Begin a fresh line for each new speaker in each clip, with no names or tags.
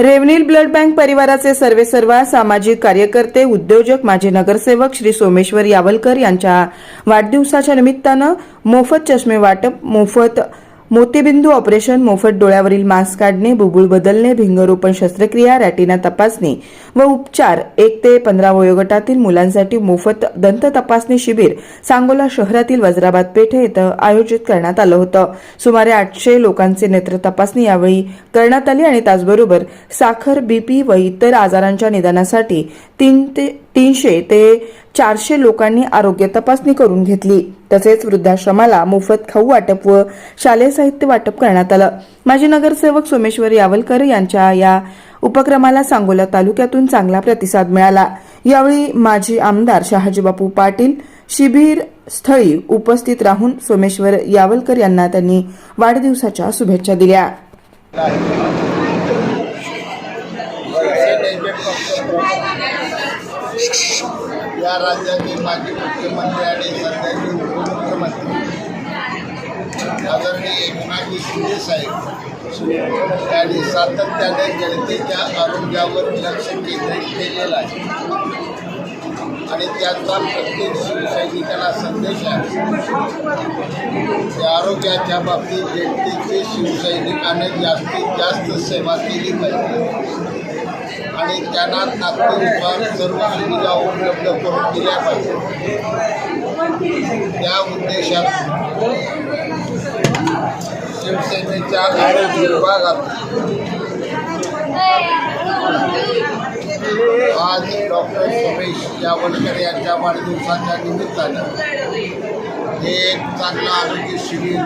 रेवनील blood bank परिवाराचे सर्वेसर्वा सामाजिक कार्यकर्ते उद्योजक माजी नगरसेवक श्री सोमेश्वर यावलकर यांच्या वाढदिवसाच्या निमित्तानं मोफत चष्मे वाटप मोफत मोतीबिंदू ऑपरेशन मोफत डोळ्यावरील मास्क काढणे बुबुळ बदलणे भिंगरोपण शस्त्रक्रिया रॅटिना तपासणी व उपचार. एक ते पंधरा वयोगटातील मुलांसाठी मोफत दंत तपासणी शिबिर सांगोला शहरातील वज्राबाद पेठे इथं आयोजित करण्यात आलं होतं. सुमारे आठशे लोकांचे नेत्र तपासणी यावेळी करण्यात आली आणि त्याचबरोबर साखर बीपी व इतर आजारांच्या निदानासाठी तीन ते तीनशे ते चारशे लोकांनी आरोग्य तपासणी करून घेतली. तसेच वृद्धाश्रमाला मोफत खाऊ वाटप व शालेय साहित्य वाटप करण्यात आलं. माजी नगरसेवक सोमेश्वर यावलकर यांच्या या उपक्रमाला सांगोला तालुक्यातून चांगला प्रतिसाद मिळाला. यावेळी माजी आमदार शहाजीबापू पाटील शिबिर स्थळी उपस्थित राहून सोमेश्वर यावलकर यांना त्यांनी वाढदिवसाच्या शुभेच्छा दिल्या.
या राज्याचे माजी मुख्यमंत्री आणि सध्याचे उपमुख्यमंत्री आदरणीय एकनाथजी शिंदे साहेब यांनी सातत्याने जनतेच्या आरोग्यावर लक्ष केंद्रित केलेलं आहे. आणि त्याचा प्रत्येक शिवसैनिकाला संदेश आहे. आरोग्याच्या बाबतीत जनतेचे शिवसैनिकाने जास्तीत जास्त सेवा केली पाहिजे. आणि त्यांना तात्पुरत्वार सर्व सुविधा उपलब्ध करून दिल्या पाहिजे. त्या उद्देशात शिवसेनेच्या आरोग्य विभागात आज डॉक्टर सुरेश यावलकर यांच्या वाढदिवसाच्या निमित्तानं हे एक चांगलं आरोग्य शिबिर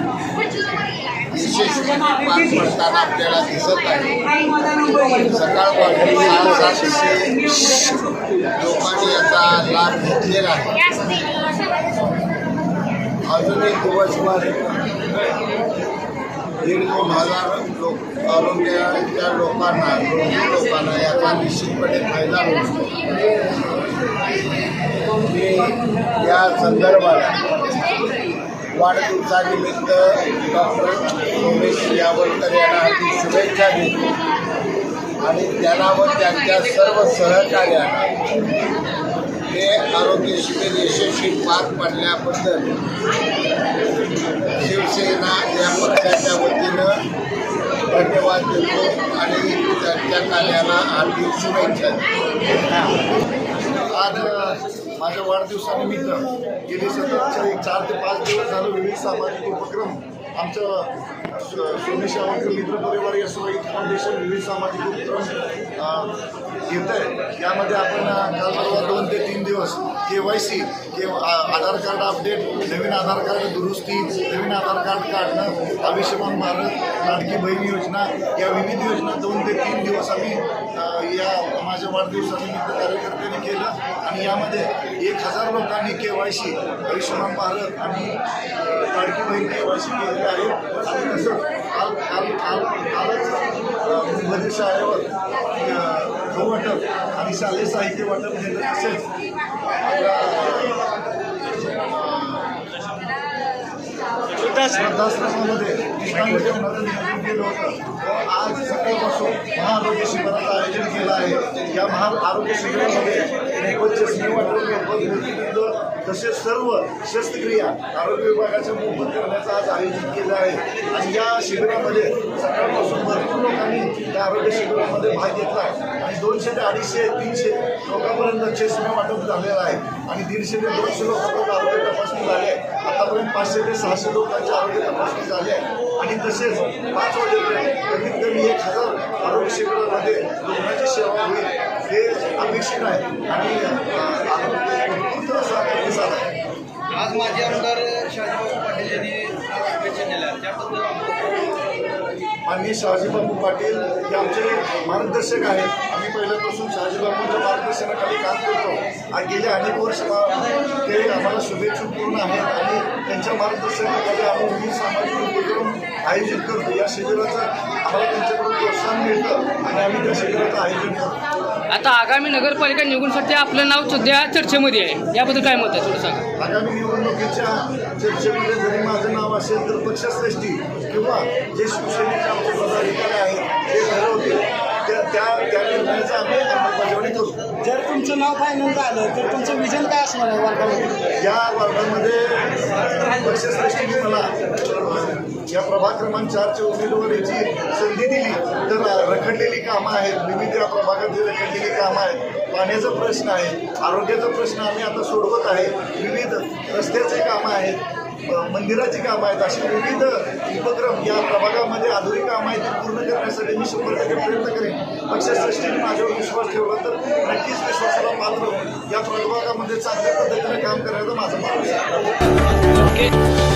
यशस्वीपणे पाच पडताना आपल्याला दिसत आहे सकाळपासून सहा सातशे लोकांनी याचा लाभ घेतलेला आहे. अजूनही दिवसभर दीड दोन हजार लोक आरोग्याच्या लोकांना रोगी लोकांना याचा निश्चितपणे फायदा होतो मी या संदर्भात वाढदिवसानिमित्त डॉक्टर सोमेश यावलकर यांना हार्दिक शुभेच्छा देतो. आणि त्यांना व त्यांच्या सर्व सहकार्यांना हे आरोग्य शिबिर यशस्वी पार पडल्याबद्दल शिवसेना या पक्षाच्या वतीनं धन्यवाद देतो आणि त्यांच्या कार्याला हार्दिक शुभेच्छा
आज माझ्या वाढदिवसानिमित्त गेली सतत एक चार ते पाच दिवस झालं विविध सामाजिक उपक्रम आमच्या सोमेश आवडकर मित्र परिवार या सोयी फाउंडेशन विविध सामाजिक उपक्रम घेत आहे यामध्ये आपण काल परवा दोन ते तीन दिवस के वाय सी के आधार कार्ड अपडेट नवीन आधार कार्ड दुरुस्ती नवीन आधार कार्ड काढणं आयुष्यमान भारत लाडकी बहीण योजना या विविध योजना दोन ते तीन दिवस आम्ही या माझ्या वाढदिवसानिमित्त कार्यकर्त्यांनी केलं. आणि यामध्ये एक हजार लोकांनी K Y C Ayushman Bharat आणि लाडकी बहीण के वाय सी केलेले आहे. आणि काल काल काल कालच मुंबई शाळेवर वाटप आणि शालेय साहित्य वाटप केलं तसेच श्रद्धाश्रमामध्ये नियोजन केलं होतं. आज सकाळपासून महाआरोग्य शिबिराचं या महान आरोग्य शिबिरामध्ये मोफत चष्मे वाटप मोफत तसेच सर्व शस्त्रक्रिया आरोग्य विभागाच्या मोफत करण्याचं आज आयोजित केलं आहे. आणि या शिबिरामध्ये सकाळपासून भरपूर लोकांनी त्या आरोग्य शिबिरामध्ये भाग घेतला आणि दोनशे ते अडीचशे तीनशे लोकांपर्यंत चष्मे वाटप झालेलं आहे. आणि दीडशे ते दोनशे लोकांपर्यंत आरोग्य तपासणी झाली आहे. आतापर्यंत पाचशे ते सहाशे लोकांची आरोग्य तपासणी झाली आहे. आणि तसेच पाच वाजेपर्यंत कमीत कमी एक हजार आरोग्य शिबिरामध्ये रुग्णाची सेवा होईल. हे अपेक्षित आहे. आणि भरपूर आहे
आज माजी आमदार शहाजीबाबू पाटील यांनी शुभेच्छा दिल्या त्याबद्दल
माननीय शहाजीबाबू पाटील हे आमचे मार्गदर्शक आहेत. आम्ही पहिल्यापासून शहाजीबाबूंच्या मार्गदर्शनाखाली काम करतो. आणि गेले अनेक वर्ष ते आम्हाला शुभेच्छुक पूर्ण आहेत. आणि त्यांच्या मार्गदर्शनाखाली आम्ही विविध सामाजिक उपक्रम आयोजित करतो. या शिबिराचं आम्हाला त्यांच्याकडून प्रोत्साहन मिळतं आणि आम्ही त्या शिबिराचं आयोजन करतो.
आता आगामी नगरपालिका निवडणुकीसाठी आपलं नाव सध्या चर्चेमध्ये आहे. याबद्दल काय मत आहे? थोडं सांगा.
आगामी निवडणुकीच्या चर्चेमध्ये जरी माझं नाव असेल तर पक्षश्रेष्ठी किंवा जे शिवसेनेचे आमचे पदाधिकारी आहेत ते ठरवतील त्या त्या त्या निर्णयाचं आम्ही अंमलबजावणी करू
जर तुमचं नाव फायनल झालं तर तुमचं विजन काय असणार आहे वर्गामध्ये?
या वर्गामध्ये पक्षश्रेष्ठीने मला या प्रभाग क्रमांक चारच्या उमेदवारीची संधी दिली. तर रखडलेली कामं आहेत विविध या प्रभागातली रखडलेली कामं आहेत. पाण्याचा प्रश्न आहे आरोग्याचा प्रश्न आम्ही आता सोडवत आहे. विविध रस्त्याचे कामं आहेत. मंदिराची कामं आहेत. अशी विविध उपक्रम या प्रभागामध्ये आधुनिक कामं आहेत ती पूर्ण करण्यासाठी मी शंभर टक्के प्रयत्न करेन. पक्षश्रेष्ठीने माझ्यावर विश्वास ठेवला तर नक्कीच विश्वासाला पात्र या प्रभागामध्ये चांगल्या पद्धतीने काम करायचं माझं माणूस आहे.